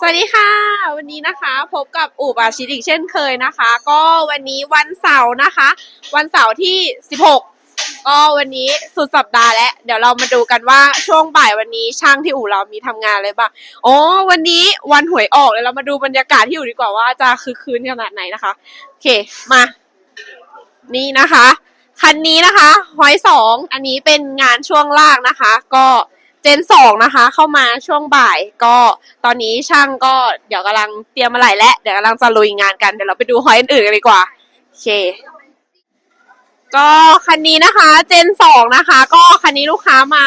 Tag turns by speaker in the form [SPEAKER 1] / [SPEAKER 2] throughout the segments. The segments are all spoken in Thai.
[SPEAKER 1] สวัสดีค่ะ วันนี้นะคะพบกับอู่บาชิดอีกเช่นเคยนะคะ ก็วันนี้วันเสาร์นะคะ วันเสาร์ที่ 16 ก็วันนี้สุดสัปดาห์แล้วเดี๋ยวเรามาดูกันว่าช่วงบ่ายวันนี้ช่างที่อู่เรามีทำงานอะไรบ้างอ๋อวันนี้วันหวยออกเลยเรามาดูบรรยากาศที่อู่ดีกว่าว่าจะคือคืนขนาดไหนนะคะโอเคมา นี่นะคะ คันนี้นะคะหอยสองอันนี้เป็นงานช่วงล่างนะคะ ก็ เจนสองนะคะ เข้ามาช่วงบ่าย ก็ตอนนี้ช่างก็เดี๋ยวกำลังเตรียมอะไรและเดี๋ยวกำลังจะลุยงานกันเดี๋ยวเราไปดูหอยอื่นๆกันดีกว่าโอเค ก็คันนี้นะคะเจนสองนะคะ ก็คันนี้ลูกค้ามา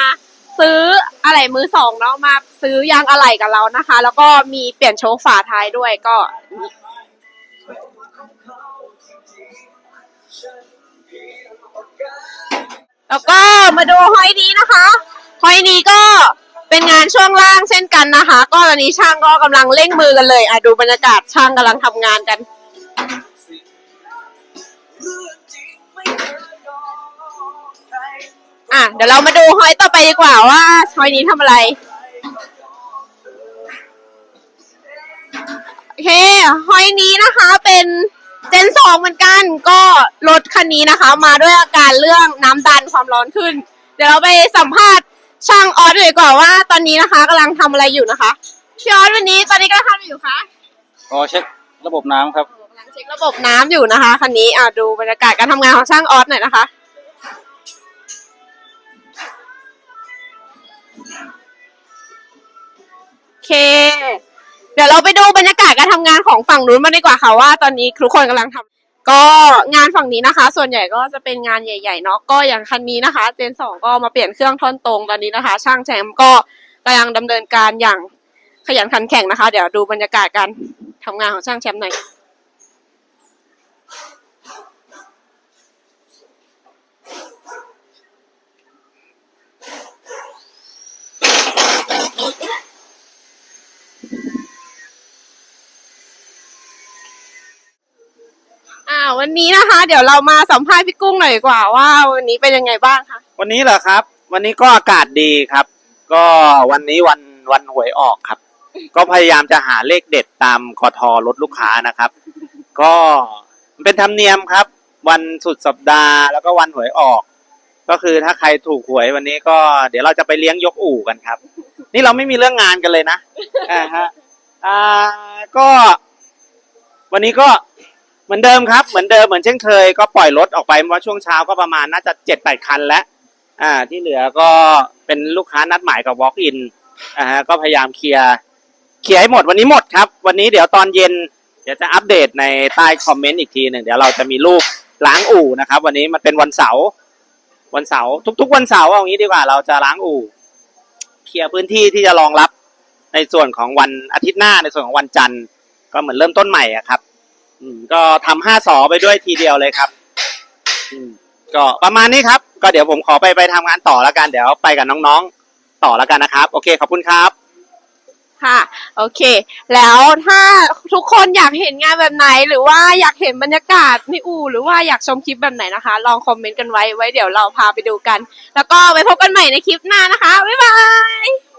[SPEAKER 1] ซื้ออะไหล่มือสองเนาะมาซื้อยางอะไหล่กับเรานะคะ แล้วก็มีเปลี่ยนโชคฝาท้ายด้วยก็แล้วก็มาดูห้อยนี้นะคะ นี้ก็เป็นงานช่วงล่างเช่นกันนะคะ ก็ตอนนี้ช่างก็กำลังเร่งมือกันเลยอะดูบรรยากาศช่างกำลังทำงานกันอะเดี๋ยวเรามาดูหอยต่อไปดีกว่าว่าหอยนี้ทำอะไรโอเคหอยนี้นะคะเป็นเจนสองเหมือนกันก็รถคันนี้นะคะ มาด้วยอาการเรื่องน้ำดันความร้อนขึ้น เดี๋ยวเราไปสัมภาษณ์ ช่างออสเลยดีกว่าว่าตอนนี้นะคะกำลังทำอะไรอยู่นะคะพี่ออสวันนี้ตอนนี้กำลังทำอะไรอยู่คะ
[SPEAKER 2] ก็เช็คระบบน้ำครับ
[SPEAKER 1] กำลังเช็คระบบน้ำอยู่นะคะคันนี้อะดูบรรยากาศการทำงานของช่างออสหน่อยนะคะ โอเค เดี๋ยวเราไปดูบรรยากาศการทำงานของฝั่งนู้นมาดีกว่าค่ะว่าตอนนี้ทุกคนกำลังทำ ก็งานฝั่งนี้นะคะ ส่วนใหญ่ก็จะเป็นงานใหญ่ๆเนาะก็อย่างคันนี้นะคะ เจนสองก็มาเปลี่ยนเครื่องท่อนตรงตอนนี้นะคะ ช่างแชมป์ก็กำลังดำเนินการอย่างขยันขันแข็งนะคะ เดี๋ยวดูบรรยากาศการทำงานของช่างแชมป์หน่อย วันนี้นะคะ เดี๋ยวเรามาสัมภาษณ์พี่กุ้งหน่อยดีกว่าว่า วันนี้เป็นยังไงบ้างคะ
[SPEAKER 2] วันนี้เหรอครับ วันนี้ก็อากาศดีครับ ก็วันนี้วันวันหวยออกครับ ก็พยายามจะหาเลขเด็ดตามกทรถลูกค้านะครับ ก็เป็นธรรมเนียมครับ วันสุดสัปดาห์แล้วก็วันหวยออก ก็คือถ้าใครถูกหวยวันนี้ก็เดี๋ยวเราจะไปเลี้ยงยกอู่กันครับ นี่เราไม่มีเรื่องงานกันเลยนะอ่าฮะอ่าก็ วันนี้ก็ มือนเดิมครับเหมือนเดิมเหมือนเช่นเคยก็ปล่อยรถออกไปว่าช่วงเช้าก็ประมาณน่าจะเจ็ดแปดคันแล้วอ่า ที่เหลือก็เป็นลูกค้านัดหมายกับ walk in อ่าฮะก็พยายามเคลียร์เคลียร์ให้หมดวันนี้หมดครับ วันนี้เดี๋ยวตอนเย็น เดี๋ยวจะอัปเดตในใต้คอมเมนต์อีกทีหนึ่งเดี๋ยวเราจะมีรูปล้างอู่นะครับ วันนี้มันเป็นวันเสาร์วันเสาร์ทุก ๆ วันเสาร์เอางี้ดีกว่าเราจะล้างอู่เคลียร์พื้นที่ที่จะรองรับในส่วนของวันอาทิตย์หน้าในส่วนของวันจันทร์ก็เหมือนเริ่มต้นใหม่อะครับ อืมก็ทำห้าสอไปด้วยทีเดียวเลยครับ อืมก็ประมาณนี้ครับ ก็เดี๋ยวผมขอไปไปทำงานต่อแล้วกัน เดี๋ยวไปกับน้องๆ ต่อแล้วกันนะครับ โอเค ขอบคุณครับ
[SPEAKER 1] ค่ะ โอเค แล้วถ้าทุกคนอยากเห็นงานแบบไหน หรือว่าอยากเห็นบรรยากาศในอู่หรือว่าอยากชมคลิปแบบไหนนะคะ ลองคอมเมนต์กันไว้ไว้เดี๋ยวเราพาไปดูกัน แล้วก็ไว้พบกันใหม่ในคลิปหน้านะคะ บ๊ายบาย